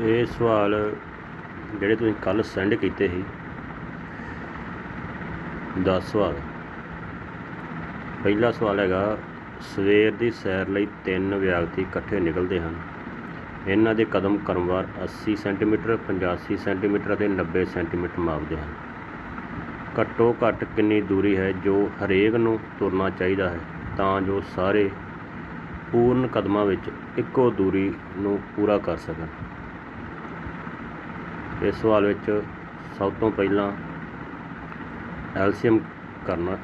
ਇਹ ਸਵਾਲ ਜਿਹੜੇ ਤੁਸੀਂ ਕੱਲ ਸੈਂਡ ਕੀਤੇ ਸੀ 10 ਸਵਾਲ। ਪਹਿਲਾ ਸਵਾਲ ਹੈਗਾ, ਸਵੇਰ ਦੀ ਸੈਰ ਲਈ ਤਿੰਨ ਵਿਅਕਤੀ ਇਕੱਠੇ ਨਿਕਲਦੇ ਹਨ। ਇਹਨਾਂ ਦੇ ਕਦਮ ਕ੍ਰਮਵਾਰ 80 ਸੈਂਟੀਮੀਟਰ 85 ਸੈਂਟੀਮੀਟਰ ਅਤੇ 90 ਸੈਂਟੀਮੀਟਰ ਮਾਪਦੇ ਹਨ। ਘੱਟੋ ਘੱਟ ਕਿੰਨੀ ਦੂਰੀ ਹੈ ਜੋ ਹਰੇਕ ਨੂੰ ਤੁਰਨਾ ਚਾਹੀਦਾ ਹੈ, ਤਾਂ ਜੋ ਸਾਰੇ ਪੂਰਨ ਕਦਮਾਂ ਵਿੱਚ ਇੱਕੋ ਦੂਰੀ ਨੂੰ ਪੂਰਾ ਕਰ ਸਕਣ। ਇਸ ਸਵਾਲ ਵਿੱਚ ਸਭ ਤੋਂ ਪਹਿਲਾਂ ਐਲਸੀਐਮ ਕਰਨਾ।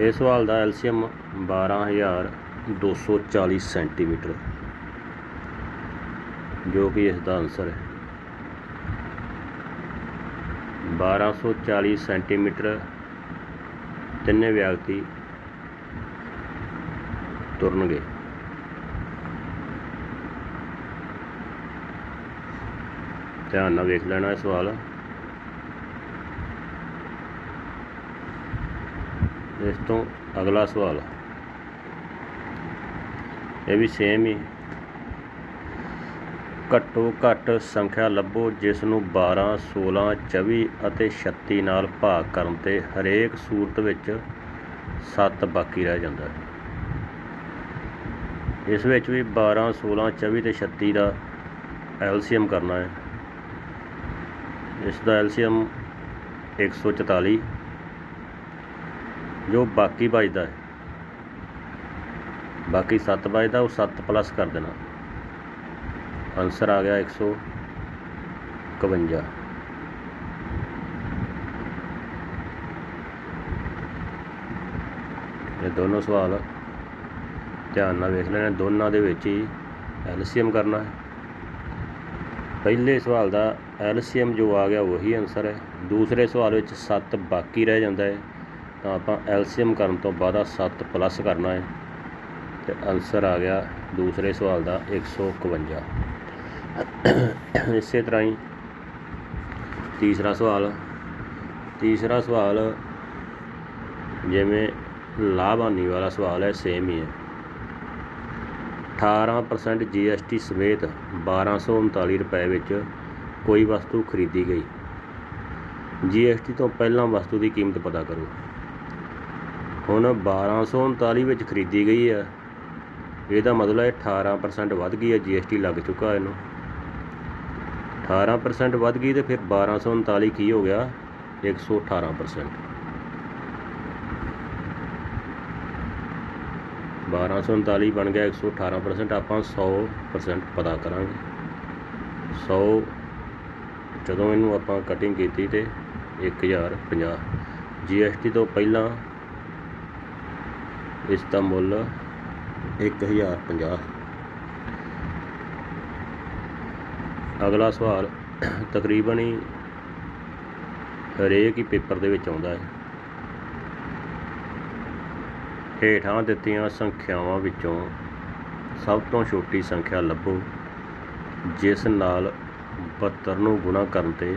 ਇਸ ਸਵਾਲ ਦਾ ਐਲਸੀਐਮ 12240 ਸੈਂਟੀਮੀਟਰ, ਜੋ ਕਿ ਇਸ ਦਾ ਆਨਸਰ ਹੈ। 1240 ਸੈਂਟੀਮੀਟਰ ਤਿੰਨੇ ਵਿਅਕਤੀ ਤੁਰਨਗੇ। ਧਿਆਨ ਨਾਲ ਵੇਖ ਲੈਣਾ ਇਹ ਸਵਾਲ। ਇਸ ਤੋਂ ਅਗਲਾ ਸਵਾਲ। ਇਹ ਵੀ ਸੇਮ ਹੀ। ਘੱਟੋ ਘੱਟ ਸੰਖਿਆ ਲੱਭੋ ਜਿਸ ਨੂੰ 12 16 24 ਅਤੇ 36 ਨਾਲ ਭਾਗ ਕਰਨ ਤੇ ਹਰੇਕ ਸੂਰਤ ਵਿੱਚ 7 ਬਾਕੀ ਰਹਿ ਜਾਂਦਾ ਹੈ। ਇਸ ਵਿੱਚ ਵੀ 12 16 24 ਤੇ 36 ਦਾ ਐਲਸੀਐਮ ਕਰਨਾ ਹੈ। ਇਸ ਦਾ ਐਲਸੀਐਮ 144 ਜੋ ਬਾਕੀ ਬਚਦਾ ਹੈ। ਬਾਕੀ 7 ਬਚਦਾ ਉਹ 7 ਪਲੱਸ ਕਰ ਦੇਣਾ। ਆਨਸਰ ਆ ਗਿਆ 151 ਇਹ ਦੋਨੋਂ ਸਵਾਲ ਧਿਆਨ ਨਾਲ ਵੇਖ ਲੈਣਾ। ਦੋਨਾਂ ਦੇ ਵਿੱਚ ਹੀ ਐਲਸੀਐਮ ਕਰਨਾ ਹੈ। ਪਹਿਲੇ ਸਵਾਲ ਦਾ ਐਲਸੀਐਮ ਜੋ ਆ ਗਿਆ ਉਹੀ ਆਨਸਰ ਹੈ। ਦੂਸਰੇ ਸਵਾਲ ਵਿੱਚ 7 ਬਾਕੀ ਰਹਿ ਜਾਂਦਾ ਹੈ। ਤਾਂ ਆਪਾਂ ਐਲਸੀਐਮ ਕਰਨ ਤੋਂ ਬਾਅਦ 7 ਪਲੱਸ ਕਰਨਾ ਹੈ। ਤੇ ਆਨਸਰ ਆ ਗਿਆ ਦੂਸਰੇ ਸਵਾਲ ਦਾ 151 ਇਸੇ ਤਰ੍ਹਾਂ ਹੀ ਤੀਸਰਾ ਸਵਾਲ। ਤੀਸਰਾ ਸਵਾਲ ਜਿਵੇਂ ਲਾਭਹਾਨੀ ਵਾਲਾ ਸਵਾਲ ਹੈ ਸੇਮ ਹੀ ਹੈ। 18% ਟੀ ਸਮੇਤ 1239 ਰੁਪਏ ਵਿੱਚ ਕੋਈ ਵਸਤੂ ਖਰੀਦੀ ਗਈ। ਜੀ ਐੱਸ ਟੀ ਤੋਂ ਪਹਿਲਾਂ ਵਸਤੂ ਦੀ ਕੀਮਤ ਪਤਾ ਕਰੋ। ਹੁਣ 1239 ਵਿੱਚ ਖਰੀਦੀ ਗਈ ਹੈ। ਇਹਦਾ ਮਤਲਬ ਹੈ 18% ਵੱਧ ਗਈ ਹੈ GST ਲੱਗ ਚੁੱਕਾ ਇਹਨੂੰ। 18% ਵੱਧ ਗਈ ਤੇ ਫਿਰ 1239 ਕੀ ਹੋ ਗਿਆ? 118% 1239 ਬਣ ਗਿਆ 118% ਆਪਾਂ 100% ਪਤਾ ਕਰਾਂਗੇ। 100 ਜਦੋਂ ਇਹਨੂੰ ਆਪਾਂ ਕਟਿੰਗ ਕੀਤੀ ਤੇ 1050 GST ਤੋਂ ਪਹਿਲਾਂ ਇਸ ਦਾ ਮੁੱਲ 1050 ਅਗਲਾ ਸਵਾਲ ਤਕਰੀਬਨ ਹੀ ਹਰੇਕ ਹੀ ਪੇਪਰ ਦੇ ਵਿੱਚ ਆਉਂਦਾ ਹੈ। ਹੇਠਾਂ ਦਿੱਤੀਆਂ ਸੰਖਿਆਵਾਂ ਵਿੱਚੋਂ ਸਭ ਤੋਂ ਛੋਟੀ ਸੰਖਿਆ ਲੱਭੋ, ਜਿਸ ਨਾਲ 72 ਨੂੰ ਗੁਣਾ ਕਰਨ ਤੇ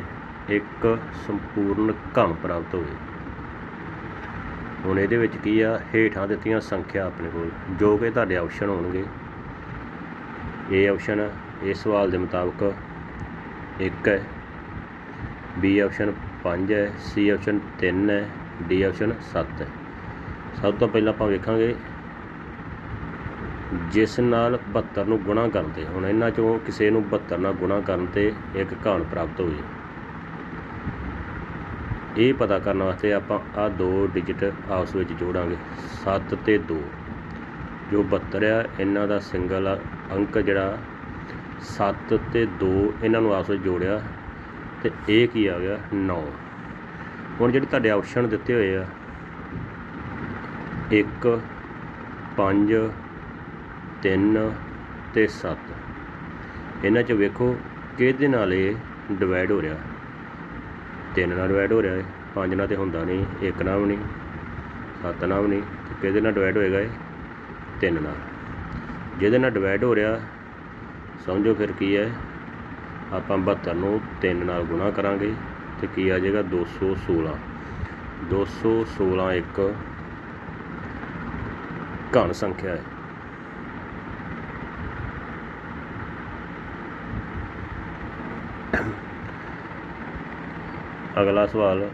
ਇੱਕ ਸੰਪੂਰਨ ਘਣ ਪ੍ਰਾਪਤ ਹੋਵੇ। ਹੁਣ ਇਹਦੇ ਵਿੱਚ ਕੀ ਆ? ਹੇਠਾਂ ਦਿੱਤੀਆਂ ਸੰਖਿਆ ਆਪਣੇ ਕੋਲ, ਜੋ ਕਿ ਤੁਹਾਡੇ ਆਪਸ਼ਨ ਹੋਣਗੇ। ਇਹ ਆਪਸ਼ਨ ਇਸ ਸਵਾਲ ਦੇ ਮੁਤਾਬਕ 1 ਹੈ ਬੀ ਆਪਸ਼ਨ 5 ਹੈ ਸੀ ਆਪਸ਼ਨ 3 ਹੈ ਡੀ ਆਪਸ਼ਨ 7 ਹੈ। ਸਭ ਤੋਂ ਪਹਿਲਾਂ ਆਪਾਂ ਵੇਖਾਂਗੇ ਜਿਸ ਨਾਲ 72 ਨੂੰ ਗੁਣਾ ਕਰਨ ਤੇ, ਹੁਣ ਇਹਨਾਂ ਚੋਂ ਕਿਸੇ ਨੂੰ 72 ਨਾਲ ਗੁਣਾ ਕਰਨ ਤੇ ਇੱਕ ਘਣ ਪ੍ਰਾਪਤ ਹੋਈ। ਇਹ ਪਤਾ ਕਰਨ ਵਾਸਤੇ ਆਪਾਂ ਆ ਦੋ ਡਿਜਿਟ ਆਪਸ ਵਿੱਚ ਜੋੜਾਂਗੇ 7 ਤੇ 2 ਜੋ 72 ਆ, ਇਹਨਾਂ ਦਾ ਸਿੰਗਲ ਅੰਕ ਜਿਹੜਾ 7 ਤੇ 2 ਇਹਨਾਂ ਨੂੰ ਆਪਸ ਵਿੱਚ ਜੋੜਿਆ ਤੇ ਇਹ ਕੀ ਆ ਗਿਆ? 9 ਹੁਣ ਜਿਹੜੇ ਤੁਹਾਡੇ ਆਪਸ਼ਨ ਦਿੱਤੇ ਹੋਏ ਆ ਇੱਕ, ਪੰਜ, ਤਿੰਨ ਅਤੇ ਸੱਤ। ਇਹਨਾਂ 'ਚ ਵੇਖੋ ਕਿਹਦੇ ਨਾਲ ਇਹ ਡਿਵਾਈਡ ਹੋ ਰਿਹਾ। ਤਿੰਨ ਨਾਲ ਡਿਵਾਈਡ ਹੋ ਰਿਹਾ ਹੈ ਪੰਜ ਨਾਲ ਤਾਂ ਹੁੰਦਾ ਨਹੀਂ, ਇੱਕ ਨਾਲ ਵੀ ਨਹੀਂ, ਸੱਤ ਨਾਲ ਵੀ ਨਹੀਂ। ਅਤੇ ਕਿਹਦੇ ਨਾਲ ਡਿਵਾਈਡ ਹੋਏਗਾ ਇਹ? ਤਿੰਨ ਨਾਲ। ਜਿਹਦੇ ਨਾਲ ਡਿਵਾਈਡ ਹੋ ਰਿਹਾ, ਸਮਝੋ ਫਿਰ ਕੀ ਹੈ? ਆਪਾਂ 72 ਨੂੰ 3 ਨਾਲ ਗੁਣਾ ਕਰਾਂਗੇ ਤੇ ਕੀ ਆ ਜਾਏਗਾ? 216 216 ਇੱਕ ਘਣ ਸੰਖਿਆ ਹੈ। ਅਗਲਾ ਸਵਾਲ,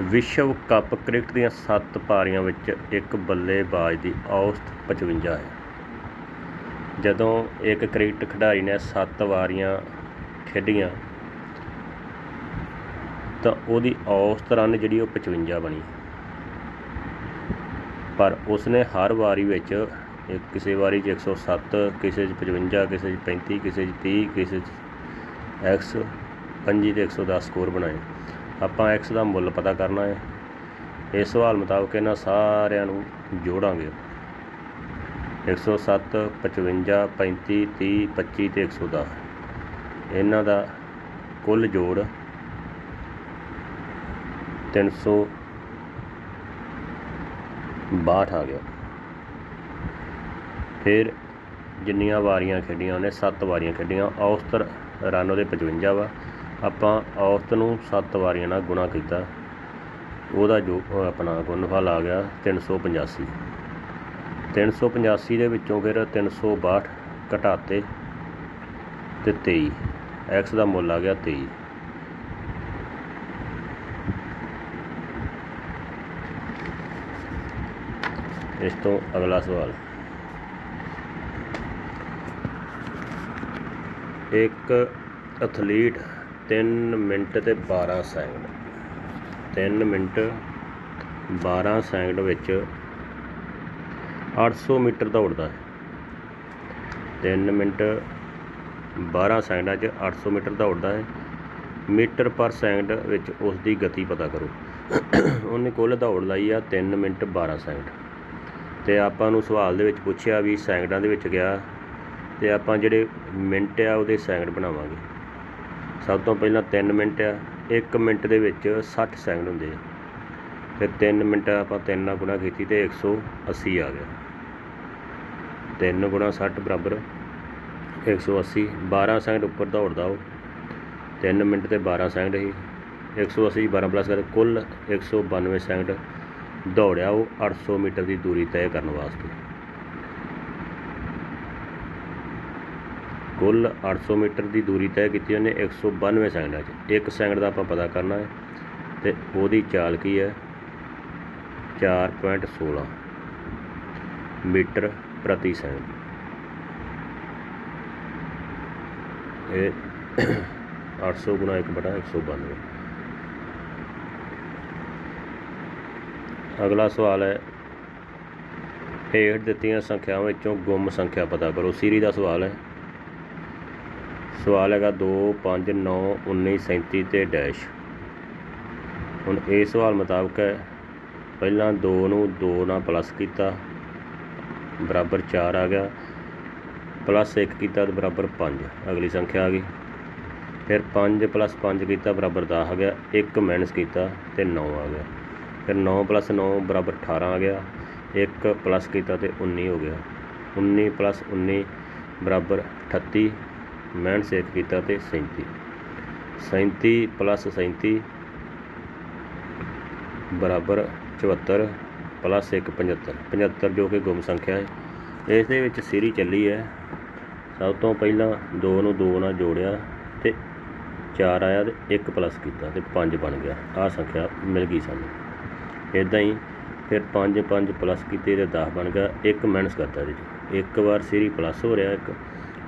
ਵਿਸ਼ਵ ਕੱਪ ਕ੍ਰਿਕਟ ਦੀਆਂ ਸੱਤ ਪਾਰੀਆਂ ਵਿੱਚ ਇੱਕ ਬੱਲੇਬਾਜ਼ ਦੀ ਔਸਤ 55 ਹੈ। ਜਦੋਂ ਇੱਕ ਕ੍ਰਿਕਟ ਖਿਡਾਰੀ ਨੇ ਸੱਤ ਵਾਰੀਆਂ ਖੇਡੀਆਂ, ਤਾਂ ਉਹਦੀ ਔਸਤ ਰਨ ਜਿਹੜੀ ਉਹ 55 ਬਣੀ। ਪਰ ਉਸਨੇ ਹਰ ਵਾਰੀ ਵਿੱਚ ਕਿਸੇ ਵਾਰੀ 'ਚ 107 ਕਿਸੇ 'ਚ 55 ਕਿਸੇ 'ਚ 35 ਕਿਸੇ 'ਚ 30 ਕਿਸੇ 'ਚ ਐਕਸ 25 ਤੇ 110 ਸਕੋਰ ਬਣਾਏ। ਆਪਾਂ ਐਕਸ ਦਾ ਮੁੱਲ ਪਤਾ ਕਰਨਾ ਹੈ। ਇਸ ਸਵਾਲ ਮੁਤਾਬਕ ਇਹਨਾਂ ਸਾਰਿਆਂ ਨੂੰ ਜੋੜਾਂਗੇ। 107 55 35 30 25 ਤੇ 110 ਇਹਨਾਂ ਦਾ ਕੁੱਲ ਜੋੜ 362 ਆ ਗਿਆ। ਫਿਰ ਜਿੰਨੀਆਂ ਵਾਰੀਆਂ ਖੇਡੀਆਂ, ਉਹਨੇ 7 ਵਾਰੀਆਂ ਖੇਡੀਆਂ। ਔਸਤ ਰਨ ਉਹਦੇ 55 ਵਾ। ਆਪਾਂ ਔਸਤ ਨੂੰ 7 ਵਾਰੀਆਂ ਨਾਲ ਗੁਣਾ ਕੀਤਾ। ਉਹਦਾ ਜੋ ਉਹ ਆਪਣਾ ਗੁਣਨਫਲ ਆ ਗਿਆ 385 385 ਦੇ ਵਿੱਚੋਂ ਫਿਰ 362 ਘਟਾਤੇ ਤੇ 23 x ਦਾ ਮੁੱਲ ਆ ਗਿਆ 23 ਇਸ ਤੋਂ ਅਗਲਾ ਸਵਾਲ ਇੱਕ ਐਥਲੀਟ 3 ਮਿੰਟ ਤੇ 12 ਸੈਕਿੰਡ। 3 ਮਿੰਟ 12 ਸੈਕਿੰਡ ਵਿੱਚ 800 ਮੀਟਰ ਦੌੜਦਾ ਹੈ। 3 ਮਿੰਟ 12 ਸੈਕਿੰਡਾਂ 'ਚ 800 ਮੀਟਰ ਦੌੜਦਾ ਹੈ। ਮੀਟਰ ਪਰ ਸੈਕਿੰਡ ਵਿੱਚ ਉਸ ਦੀ ਗਤੀ ਪਤਾ ਕਰੋ। ਉਹਨੇ ਕੁੱਲ ਦੌੜ ਲਾਈ ਆ 3 ਮਿੰਟ 12 ਸੈਕਿੰਡ। ਤੇ ਆਪਾਂ ਨੂੰ ਸਵਾਲ ਦੇ ਵਿੱਚ ਪੁੱਛਿਆ ਵੀ ਸੈਕਿੰਡਾਂ ਦੇ ਵਿੱਚ ਗਿਆ ਤੇ ਆਪਾਂ ਜਿਹੜੇ ਮਿੰਟ ਆ ਉਹਦੇ ਸੈਕਿੰਡ ਬਣਾਵਾਂਗੇ। ਸਭ ਤੋਂ ਪਹਿਲਾਂ 3 ਮਿੰਟ ਆ 1 ਮਿੰਟ ਦੇ ਵਿੱਚ 60 ਸੈਕਿੰਡ ਹੁੰਦੇ ਆ। ਫਿਰ 3 ਮਿੰਟ ਆਪਾਂ 3 ਨਾਲ ਗੁਣਾ ਕੀਤੀ ਤੇ 180 ਆ ਗਿਆ। 3 ਗੁਣਾ 60 ਬਰਾਬਰ 180 12 ਸੈਕਿੰਡ ਉੱਪਰ ਦੌੜਦਾ ਉਹ। 3 ਮਿੰਟ ਤੇ 12 ਸੈਕਿੰਡ ਹੀ 180 12 ਪਲੱਸ ਕਰ, ਕੁੱਲ 192 ਸੈਕਿੰਡ ਦੌੜਿਆ ਉਹ 800 ਮੀਟਰ ਦੀ ਦੂਰੀ ਤੈਅ ਕਰਨ ਵਾਸਤੇ। ਕੁੱਲ 800 ਮੀਟਰ ਦੀ ਦੂਰੀ ਤੈਅ ਕੀਤੀ ਉਹਨੇ 192 ਸੈਕਿੰਡਾਂ 'ਚ। 1 ਸੈਕਿੰਡ ਦਾ ਆਪਾਂ ਪਤਾ ਕਰਨਾ ਹੈ ਤੇ ਉਹਦੀ ਚਾਲ ਕੀ ਹੈ? 4.16 ਮੀਟਰ ਪ੍ਰਤੀ ਸੈਕਿੰਡ। ਇਹ 800 ਗੁਣਾ 1 ਬਟਾ 192 ਅਗਲਾ ਸਵਾਲ ਹੈ। ਹੇਠ ਦਿੱਤੀਆਂ ਸੰਖਿਆਵਾਂ ਵਿੱਚੋਂ ਗੁੰਮ ਸੰਖਿਆ ਪਤਾ ਕਰੋ। ਸੀਰੀ ਦਾ ਸਵਾਲ ਹੈ। ਸਵਾਲ ਹੈਗਾ 2 5 9 19 37 ਤੇ ਡੈਸ਼। ਹੁਣ ਇਹ ਸਵਾਲ ਮੁਤਾਬਕ ਹੈ। ਪਹਿਲਾਂ 2 ਨੂੰ 2 ਨਾਲ ਪਲੱਸ ਕੀਤਾ, ਬਰਾਬਰ 4 ਆ ਗਿਆ। ਪਲੱਸ 1 ਕੀਤਾ ਤੇ ਬਰਾਬਰ 5 ਅਗਲੀ ਸੰਖਿਆ ਆ ਗਈ। ਫਿਰ 5 ਪਲੱਸ 5 ਕੀਤਾ, ਬਰਾਬਰ 10 ਆ ਗਿਆ। 1 ਮਾਈਨਸ ਕੀਤਾ ਤੇ 9 ਆ ਗਿਆ। ਫਿਰ 9 ਪਲੱਸ 9 ਬਰਾਬਰ 18 ਆ ਗਿਆ 1 ਪਲੱਸ ਕੀਤਾ ਤੇ 19 ਹੋ ਗਿਆ। 19 ਪਲੱਸ 19 ਬਰਾਬਰ 38 ਮਾਈਨਸ 1 ਕੀਤਾ ਤੇ 37 37 ਪਲੱਸ 37 ਬਰਾਬਰ 74 ਪਲੱਸ 1 75 75 ਜੋ ਕਿ ਗੁੰਮ ਸੰਖਿਆ ਹੈ। ਇਸ ਦੇ ਵਿੱਚ ਸੀਰੀ ਚੱਲੀ ਹੈ। ਸਭ ਤੋਂ ਪਹਿਲਾਂ 2 ਨੂੰ 2 ਨਾਲ ਜੋੜਿਆ ਤੇ 4 ਆਇਆ ਤੇ 1 ਪਲੱਸ ਕੀਤਾ ਤੇ 5 ਬਣ ਗਿਆ। ਆਹ ਸੰਖਿਆ ਮਿਲ ਗਈ ਸਾਨੂੰ। ਇੱਦਾਂ ਹੀ ਫਿਰ 5 5 ਪਲੱਸ ਕੀਤੇ ਤੇ 10 ਬਣ ਗਿਆ, ਇੱਕ ਮਾਈਨਸ ਕਰਤਾ ਇਹਦੇ 'ਚ। ਇੱਕ ਵਾਰ ਸੀਰੀ ਪਲੱਸ ਹੋ ਰਿਹਾ, ਇੱਕ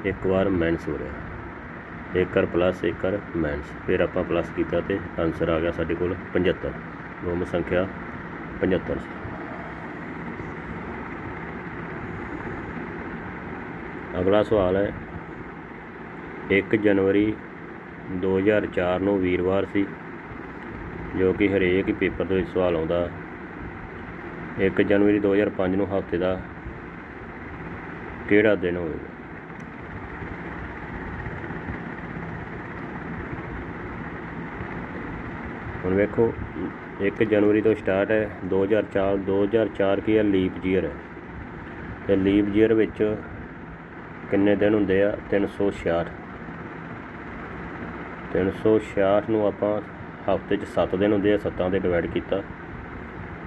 ਇੱਕ ਵਾਰ ਮਾਈਨਸ ਹੋ ਰਿਹਾ। ਇੱਕ ਕਰ ਪਲੱਸ ਇੱਕ ਕਰ ਮਾਈਨਸ ਫਿਰ ਆਪਾਂ ਪਲੱਸ ਕੀਤਾ ਤੇ ਆਨਸਰ ਆ ਗਿਆ ਸਾਡੇ ਕੋਲ 75 ਰੋਮ ਸੰਖਿਆ 75 ਸੀ। ਅਗਲਾ ਸਵਾਲ ਹੈ 1 ਜਨਵਰੀ 2004 ਨੂੰ ਵੀਰਵਾਰ ਸੀ। ਜੋ ਕਿ ਹਰੇਕ ਹੀ ਪੇਪਰ ਦੇ ਵਿੱਚ ਸਵਾਲ ਆਉਂਦਾ। 1 ਜਨਵਰੀ 2005 ਨੂੰ ਹਫ਼ਤੇ ਦਾ ਕਿਹੜਾ ਦਿਨ ਹੋਵੇਗਾ? ਹੁਣ ਵੇਖੋ 1 ਜਨਵਰੀ ਤੋਂ ਸਟਾਰਟ ਹੈ 2004 2004 ਕੀ ਹੈ? ਲੀਪ ਈਅਰ ਹੈ। ਤੇ ਲੀਪ ਈਅਰ ਵਿੱਚ ਕਿੰਨੇ ਦਿਨ ਹੁੰਦੇ ਆ? 366 366 ਨੂੰ ਆਪਾਂ ਹਫ਼ਤੇ 'ਚ 7 ਦਿਨ ਹੁੰਦੇ ਆ 7 ਦੇ ਡਿਵਾਈਡ ਕੀਤਾ।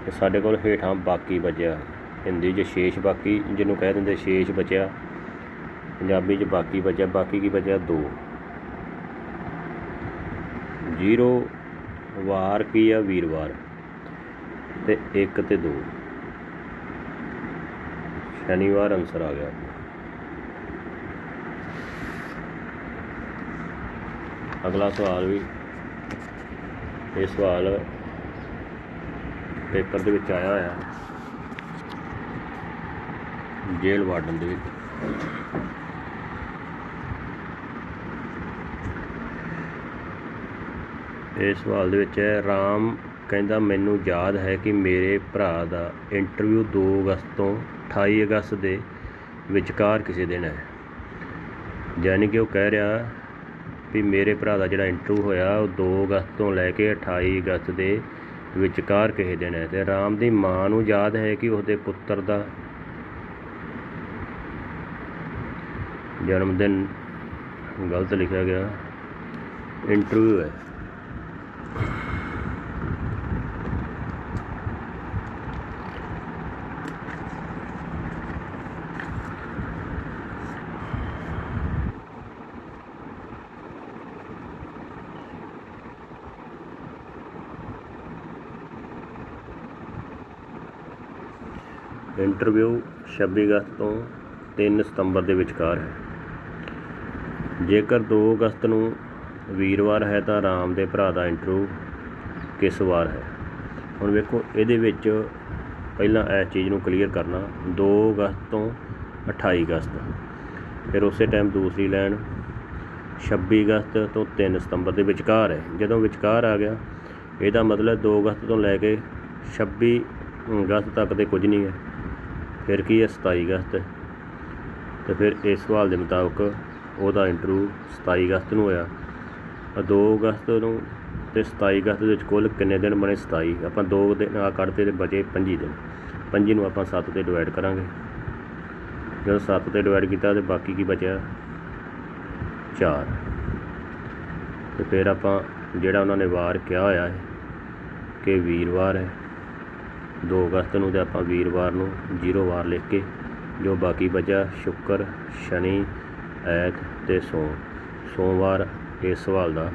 ਤੇ ਸਾਡੇ ਕੋਲ ਹੇਠਾਂ ਬਾਕੀ ਬਚਿਆ। ਹਿੰਦੀ 'ਚ ਸ਼ੇਸ਼ ਬਾਕੀ, ਜਿਹਨੂੰ ਕਹਿ ਦਿੰਦੇ ਸ਼ੇਸ਼ ਬਚਿਆ। ਪੰਜਾਬੀ 'ਚ ਬਾਕੀ ਬਚਿਆ, ਬਾਕੀ ਕੀ ਬਚਿਆ? 2 ਜ਼ੀਰੋ, ਵਾਰ ਕੀ ਆ? ਵੀਰਵਾਰ। ਤੇ 1 ਤੇ 2 ਸ਼ਨੀਵਾਰ ਆਨਸਰ ਆ ਗਿਆ। ਅਗਲਾ ਸਵਾਲ ਵੀ ਇਹ ਸਵਾਲ ਪੇਪਰ ਦੇ ਵਿੱਚ ਆਇਆ ਹੋਇਆ। ਜੇਲ੍ਹ ਵਾਰਡਨ ਦੇ ਵਿੱਚ। ਇਹ ਸਵਾਲ ਦੇ ਵਿੱਚ ਹੈ, ਰਾਮ ਕਹਿੰਦਾ, ਮੈਨੂੰ ਯਾਦ ਹੈ ਕਿ ਮੇਰੇ ਭਰਾ ਦਾ ਇੰਟਰਵਿਊ 2 ਅਗਸਤ ਤੋਂ 28 ਅਗਸਤ ਦੇ ਵਿਚਕਾਰ ਕਿਸੇ ਦਿਨ ਹੈ। ਯਾਨੀ ਕਿ ਉਹ ਕਹਿ ਰਿਹਾ ਵੀ ਮੇਰੇ ਭਰਾ ਦਾ ਜਿਹੜਾ ਇੰਟਰਵਿਊ ਹੋਇਆ, ਉਹ 2 ਅਗਸਤ ਤੋਂ ਲੈ ਕੇ 28 ਅਗਸਤ ਦੇ ਵਿਚਕਾਰ ਕਿਸੇ ਦਿਨ ਹੈ ਤੇ ਰਾਮ ਦੀ ਮਾਂ ਨੂੰ ਯਾਦ ਹੈ ਕਿ ਉਸਦੇ ਪੁੱਤਰ ਦਾ ਜਨਮ ਦਿਨ ਗਲਤ ਲਿਖਿਆ ਗਿਆ। ਇੰਟਰਵਿਊ ਹੈ। ਇੰਟਰਵਿਊ 26 ਅਗਸਤ ਤੋਂ 3 ਸਤੰਬਰ ਦੇ ਵਿਚਕਾਰ ਹੈ। ਜੇਕਰ 2 ਅਗਸਤ ਨੂੰ ਵੀਰਵਾਰ ਹੈ ਤਾਂ ਰਾਮ ਦੇ ਭਰਾ ਦਾ ਇੰਟਰਵਿਊ ਕਿਸ ਵਾਰ ਹੈ? ਹੁਣ ਵੇਖੋ, ਇਹਦੇ ਵਿੱਚ ਪਹਿਲਾਂ ਇਸ ਚੀਜ਼ ਨੂੰ ਕਲੀਅਰ ਕਰਨਾ 2 ਅਗਸਤ ਤੋਂ 28 ਅਗਸਤ। ਫਿਰ ਉਸੇ ਟਾਈਮ ਦੂਸਰੀ ਲਾਈਨ 26 ਅਗਸਤ ਤੋਂ 3 ਸਤੰਬਰ ਦੇ ਵਿਚਕਾਰ ਹੈ। ਜਦੋਂ ਵਿਚਕਾਰ ਆ ਗਿਆ, ਇਹਦਾ ਮਤਲਬ 2 ਅਗਸਤ ਤੋਂ ਲੈ ਕੇ 26 ਅਗਸਤ ਤੱਕ ਦੇ ਕੁਝ ਨਹੀਂ ਹੈ। ਫਿਰ ਕੀ ਹੈ 27 ਅਗਸਤ? ਤੇ ਫਿਰ ਇਸ ਸਵਾਲ ਦੇ ਮੁਤਾਬਕ ਉਹਦਾ ਇੰਟਰਵਿਊ 27 ਅਗਸਤ ਨੂੰ ਹੋਇਆ। ਆ 2 ਅਗਸਤ ਨੂੰ ਤੇ 27 ਅਗਸਤ ਦੇ ਵਿੱਚ ਕੁੱਲ ਕਿੰਨੇ ਦਿਨ ਬਣੇ 27 ਆਪਾਂ 2 ਦਿਨ ਆ ਕੱਢਦੇ ਤੇ ਬਚੇ 25 ਦਿਨ। 25 ਨੂੰ ਆਪਾਂ 7 ਤੇ ਡਿਵਾਈਡ ਕਰਾਂਗੇ। ਜਦੋਂ 7 ਤੇ ਡਿਵਾਈਡ ਕੀਤਾ ਤੇ ਬਾਕੀ ਕੀ ਬਚਿਆ? 4 ਤੇ ਫਿਰ ਆਪਾਂ ਜਿਹੜਾ ਉਹਨਾਂ ਨੇ ਵਾਰ ਕਿਹਾ ਹੋਇਆ ਹੈ ਕਿ ਵੀਰਵਾਰ ਹੈ। 2 ਅਗਸਤ ਨੂੰ ਤੇ ਆਪਾਂ ਵੀਰਵਾਰ ਨੂੰ ਜ਼ੀਰੋ ਵਾਰ ਲਿਖ ਕੇ, ਜੋ ਬਾਕੀ ਬਚਿਆ, ਸ਼ੁੱਕਰ, ਸ਼ਨੀ, ਐਤ ਤੇ ਸੋਮ। ਸੋਮਵਾਰ ਇਸ ਸਵਾਲ ਦਾ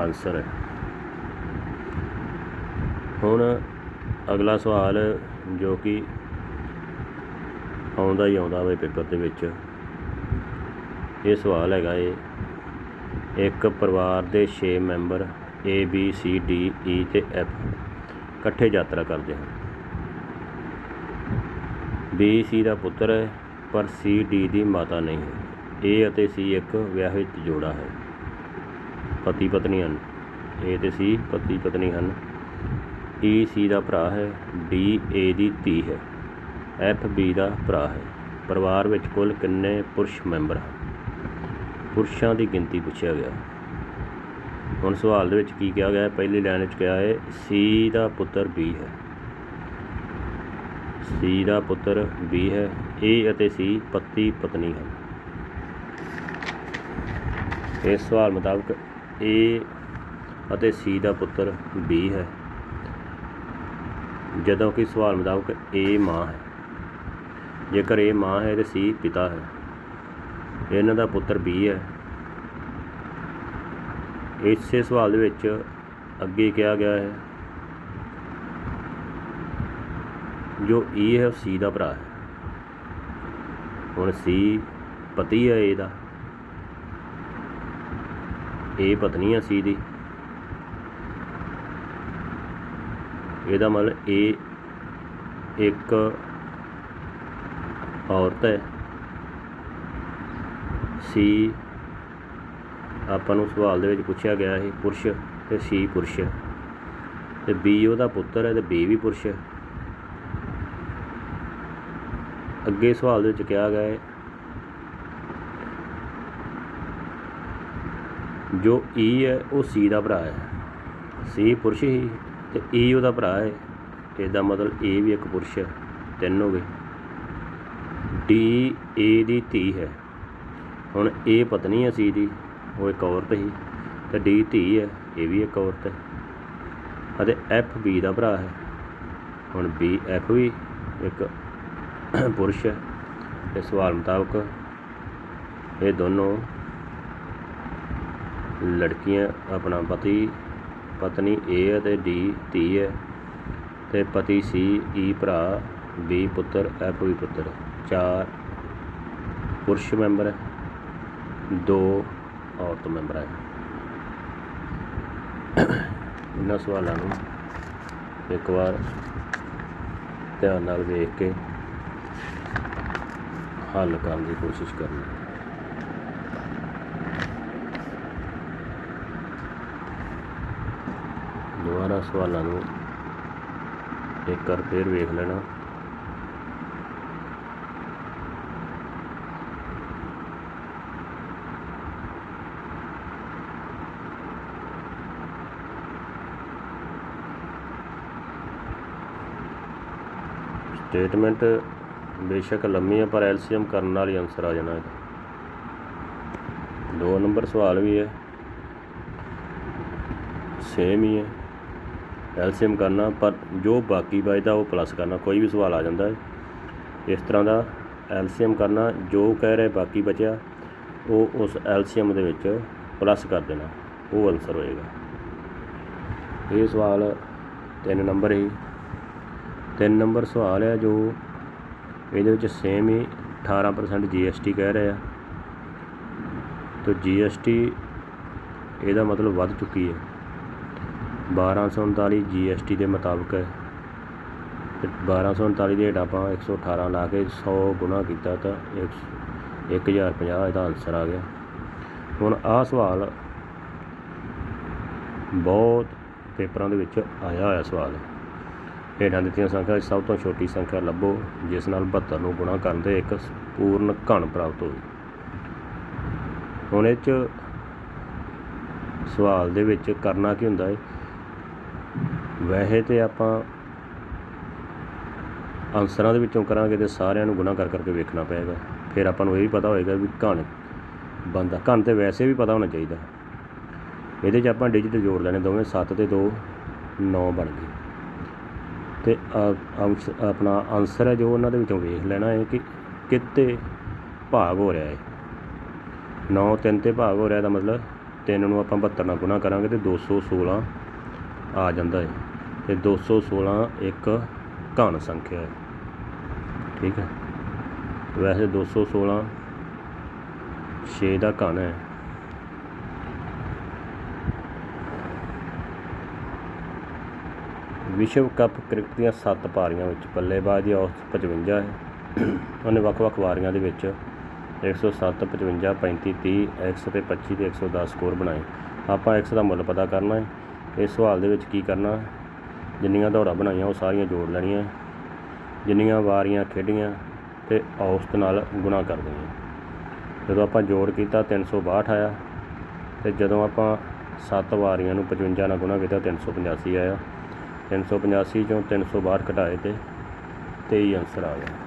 ਆਨਸਰ ਹੈ। ਹੁਣ ਅਗਲਾ ਸਵਾਲ ਜੋ ਕਿ ਆਉਂਦਾ ਹੀ ਆਉਂਦਾ ਵੇ ਪੇਪਰ ਦੇ ਵਿੱਚ। ਇਹ ਸਵਾਲ ਹੈਗਾ ਏ, ਇੱਕ ਪਰਿਵਾਰ ਦੇ 6 member A, B, C, D E ਤੇ F ਇਕੱਠੇ ਯਾਤਰਾ ਕਰਦੇ ਹਨ। ਬੀ, ਸੀ ਦਾ ਪੁੱਤਰ ਹੈ, ਪਰ ਸੀ, ਡੀ ਦੀ ਮਾਤਾ ਨਹੀਂ ਹੈ। ਏ ਅਤੇ ਸੀ ਇੱਕ ਵਿਆਹਿਤ ਜੋੜਾ ਹੈ। ਪਤੀ ਪਤਨੀ ਹਨ। ਏ ਤੇ ਸੀ ਪਤੀ ਪਤਨੀ ਹਨ। ਈ, ਸੀ ਦਾ ਭਰਾ ਹੈ, ਡੀ, ਏ ਦੀ ਧੀ ਹੈ। F ਬੀ ਦਾ ਭਰਾ ਹੈ। ਪਰਿਵਾਰ ਵਿੱਚ ਕੁੱਲ ਕਿੰਨੇ ਪੁਰਸ਼ ਮੈਂਬਰ ਹਨ? ਪੁਰਸ਼ਾਂ ਦੀ ਗਿਣਤੀ ਪੁੱਛਿਆ ਗਿਆ। ਹੁਣ ਸਵਾਲ ਦੇ ਵਿੱਚ ਕੀ ਕਿਹਾ ਗਿਆ ਹੈ? ਪਹਿਲੀ ਲਾਈਨ ਵਿੱਚ ਕਿਹਾ ਹੈ ਸੀ ਦਾ ਪੁੱਤਰ ਬੀ ਹੈ। ਸੀ ਦਾ ਪੁੱਤਰ ਬੀ ਹੈ। ਏ ਅਤੇ ਸੀ ਪਤੀ ਪਤਨੀ ਹਨ। ਇਸ ਸਵਾਲ ਮੁਤਾਬਕ ਏ ਅਤੇ ਸੀ ਦਾ ਪੁੱਤਰ ਬੀ ਹੈ। ਜਦੋਂ ਕਿ ਸਵਾਲ ਮੁਤਾਬਕ ਏ ਮਾਂ ਹੈ। ਜੇਕਰ A ਮਾਂ ਹੈ ਤੇ ਸੀ ਪਿਤਾ ਹੈ। ਇਹਨਾਂ ਦਾ ਪੁੱਤਰ ਬੀ ਹੈ। ਇਸੇ ਸਵਾਲ ਦੇ ਵਿੱਚ ਅੱਗੇ ਕਿਹਾ ਗਿਆ ਹੈ, ਜੋ ਈ ਹੈ, ਉਹ C ਦਾ ਭਰਾ ਹੈ। ਹੁਣ ਸੀ ਪਤੀ ਹੈ ਇਹਦਾ। ਇਹ ਪਤਨੀ ਹੈ ਸੀ ਦੀ। ਇਹਦਾ ਮਤਲਬ ਇਹ ਇੱਕ ਔਰਤ ਹੈ। ਸੀ ਆਪਾਂ ਨੂੰ ਸਵਾਲ ਦੇ ਵਿੱਚ ਪੁੱਛਿਆ ਗਿਆ ਸੀ, ਪੁਰਸ਼ ਤੇ ਸੀ ਪੁਰਸ਼। ਹੈ ਤੇ ਬੀ ਉਹਦਾ ਪੁੱਤਰ ਹੈ ਤੇ ਬੀ ਵੀ ਪੁਰਸ਼ ਹੈ। ਅੱਗੇ ਸਵਾਲ ਦੇ ਵਿੱਚ ਕਿਹਾ ਗਿਆ ਹੈ, ਜੋ ਈ ਹੈ, ਉਹ ਸੀ ਦਾ ਭਰਾ ਹੈ। ਸੀ ਪੁਰਸ਼ ਹੀ ਤੇ ਈ ਉਹਦਾ ਭਰਾ ਹੈ। ਇਹਦਾ ਮਤਲਬ ਏ ਵੀ ਇੱਕ ਪੁਰਸ਼ ਹੈ, ਤਿੰਨ ਹੋ ਗਏ। ਡੀ, ਏ ਦੀ ਧੀ ਹੈ। ਹੁਣ ਇਹ ਪਤਨੀ ਹੈ ਸੀ ਦੀ। ਉਹ ਇੱਕ ਔਰਤ ਸੀ ਤੇ ਡੀ ਧੀ ਹੈ, ਇਹ ਵੀ ਇੱਕ ਔਰਤ ਹੈ। ਅਤੇ ਐਫ ਬੀ ਦਾ ਭਰਾ ਹੈ। ਹੁਣ ਬੀ ਐਫ ਵੀ ਇੱਕ ਪੁਰਸ਼ ਹੈ ਤੇ ਸਵਾਲ ਮੁਤਾਬਕ ਇਹ ਦੋਨੋਂ ਲੜਕੀਆਂ ਆਪਣਾ ਪਤੀ, ਪਤਨੀ ਏ ਅਤੇ ਡੀ ਧੀ ਹੈ ਤੇ ਪਤੀ ਸੀ ਈ e ਭਰਾ ਬੀ ਪੁੱਤਰ ਐਫ ਵੀ ਪੁੱਤਰ। ਚਾਰ ਪੁਰਸ਼ ਮੈਂਬਰ ਹੈ। ਦੋ ਔਰਤ ਮੈਂਬਰ ਹੈ। ਇਹਨਾਂ ਸਵਾਲਾਂ ਨੂੰ ਇੱਕ ਵਾਰ ਧਿਆਨ ਨਾਲ ਵੇਖ ਕੇ ਹੱਲ ਕਰਨ ਦੀ ਕੋਸ਼ਿਸ਼ ਕਰਨੀ। ਦੁਬਾਰਾ ਸਵਾਲਾਂ ਨੂੰ ਇੱਕ ਵਾਰ ਫੇਰ ਵੇਖ ਲੈਣਾ। ਸਟੇਟਮੈਂਟ ਬੇਸ਼ੱਕ ਲੰਮੀ ਹੈ, ਪਰ ਐਲਸੀਐਮ ਕਰਨ ਨਾਲ ਹੀ ਆਨਸਰ ਆ ਜਾਣਾ ਇਹਦਾ। ਦੋ ਨੰਬਰ ਸਵਾਲ ਵੀ ਹੈ। ਸੇਮ ਹੀ ਹੈ। ਐਲਸੀਐਮ ਕਰਨਾ, ਪਰ ਜੋ ਬਾਕੀ ਬਚਦਾ ਉਹ ਪਲੱਸ ਕਰਨਾ, ਕੋਈ ਵੀ ਸਵਾਲ ਆ ਜਾਂਦਾ ਹੈ। ਇਸ ਤਰ੍ਹਾਂ ਦਾ ਐਲਸੀਐਮ ਕਰਨਾ, ਜੋ ਕਹਿ ਰਹੇ ਬਾਕੀ ਬਚਿਆ, ਉਹ ਉਸ ਐਲਸੀਐਮ ਦੇ ਵਿੱਚ ਪਲੱਸ ਕਰ ਦੇਣਾ। ਉਹ ਆਨਸਰ ਹੋਏਗਾ। ਇਹ ਸਵਾਲ ਤਿੰਨ ਨੰਬਰ ਹੀ। ਤਿੰਨ ਨੰਬਰ ਸਵਾਲ ਹੈ ਜੋ ਇਹਦੇ ਵਿੱਚ ਸੇਮ ਹੀ 18% ਜੀਐਸਟੀ ਕਹਿ ਰਿਹਾ ਤੇ ਜੀਐਸਟੀ ਇਹਦਾ ਮਤਲਬ ਵੱਧ ਚੁੱਕੀ ਹੈ। 1239 ਜੀਐਸਟੀ ਦੇ ਮੁਤਾਬਕ ਹੈ। ਤੇ 1239 ਦੇ ਹੇਠ ਆਪਾਂ 118 ਲਾ ਕੇ 100 ਗੁਣਾ ਕੀਤਾ ਤਾਂ 1050 ਇਹਦਾ ਆਨਸਰ ਆ ਗਿਆ। ਹੁਣ ਆਹ ਸਵਾਲ ਬਹੁਤ ਪੇਪਰਾਂ ਦੇ ਵਿੱਚ ਆਇਆ ਹੋਇਆ ਸਵਾਲ। ਹੈ ਹੇਠਾਂ ਦਿੱਤੀਆਂ ਸੰਖਿਆ ਵਿੱਚ ਸਭ ਤੋਂ ਛੋਟੀ ਸੰਖਿਆ ਲੱਭੋ, ਜਿਸ ਨਾਲ 72 ਨੂੰ ਗੁਣਾ ਕਰਨ ਤੇ ਇੱਕ ਪੂਰਨ ਘਣ ਪ੍ਰਾਪਤ ਹੋਵੇ। ਹੁਣ ਇਹ 'ਚ ਸਵਾਲ ਦੇ ਵਿੱਚ ਕਰਨਾ ਕੀ ਹੁੰਦਾ ਹੈ ਵੈਸੇ ਤੇ ਆਪਾਂ ਆਨਸਰਾਂ ਦੇ ਵਿੱਚੋਂ ਕਰਾਂਗੇ ਤੇ ਸਾਰਿਆਂ ਨੂੰ ਗੁਣਾ ਕਰ ਕਰਕੇ ਵੇਖਣਾ ਪਏਗਾ। ਫਿਰ ਆਪਾਂ ਨੂੰ ਇਹ ਵੀ ਪਤਾ ਹੋਏਗਾ ਵੀ ਘਣ ਬੰਦਾ ਘਣ ਤੇ ਵੈਸੇ ਵੀ ਪਤਾ ਹੋਣਾ ਚਾਹੀਦਾ। ਇਹਦੇ 'ਚ ਆਪਾਂ ਡਿਜੀਟ ਜੋੜ ਲੈਣੇ ਦੋਵੇਂ 7 ਤੇ 2 9 ਬਣ ਗਏ। ਅਤੇ ਆ- ਆਪਣਾ ਆਨਸਰ ਹੈ ਜੋ ਉਹਨਾਂ ਦੇ ਵਿੱਚੋਂ ਵੇਖ ਲੈਣਾ ਹੈ ਕਿ ਕਿਤੇ ਭਾਗ ਹੋ ਰਿਹਾ ਹੈ। 9 3 ਤੇ ਭਾਗ ਹੋ ਰਿਹਾ ਦਾ ਮਤਲਬ ਤਿੰਨ ਨੂੰ ਆਪਾਂ 72 ਨਾਲ ਗੁਣਾ ਕਰਾਂਗੇ ਤੇ 216 ਆ ਜਾਂਦਾ ਹੈ ਤੇ 216 ਇੱਕ ਘਣ ਸੰਖਿਆ ਹੈ। ਠੀਕ ਹੈ। ਵੈਸੇ 216 6 ਦਾ ਘਣ ਹੈ। ਵਿਸ਼ਵ ਕੱਪ ਕ੍ਰਿਕਟ ਦੀਆਂ 7 ਪਾਰੀਆਂ ਵਿੱਚ ਬੱਲੇਬਾਜ਼ ਦੀ ਔਸਤ 55 ਹੈ। ਉਹਨੇ ਵੱਖ-ਵੱਖ ਵਾਰੀਆਂ ਦੇ ਵਿੱਚ 107 55 35 30 x ਤੇ 25 ਤੇ 110 ਸਕੋਰ ਬਣਾਏ। ਆਪਾਂ x ਦਾ ਮੁੱਲ ਪਤਾ ਕਰਨਾ ਹੈ। ਇਸ ਸਵਾਲ ਦੇ ਵਿੱਚ ਕੀ ਕਰਨਾ ਜਿੰਨੀਆਂ ਦੌੜਾਂ ਬਣਾਈਆਂ, ਉਹ ਸਾਰੀਆਂ ਜੋੜ ਲੈਣੀਆਂ ਜਿੰਨੀਆਂ ਵਾਰੀਆਂ ਖੇਡੀਆਂ ਤੇ ਔਸਤ ਨਾਲ ਗੁਣਾ ਕਰ ਦੇਣੀਆਂ। ਜਦੋਂ ਆਪਾਂ ਜੋੜ ਕੀਤਾ 362 ਆਇਆ। ਤੇ ਜਦੋਂ ਆਪਾਂ 7 ਵਾਰੀਆਂ ਨੂੰ 55 ਨਾਲ ਗੁਣਾ ਕੀਤਾ 385 ਆਇਆ। 385 ਚੋਂ 362 ਘਟਾਏ ਤੇ 23 ਆਨਸਰ ਆ ਗਿਆ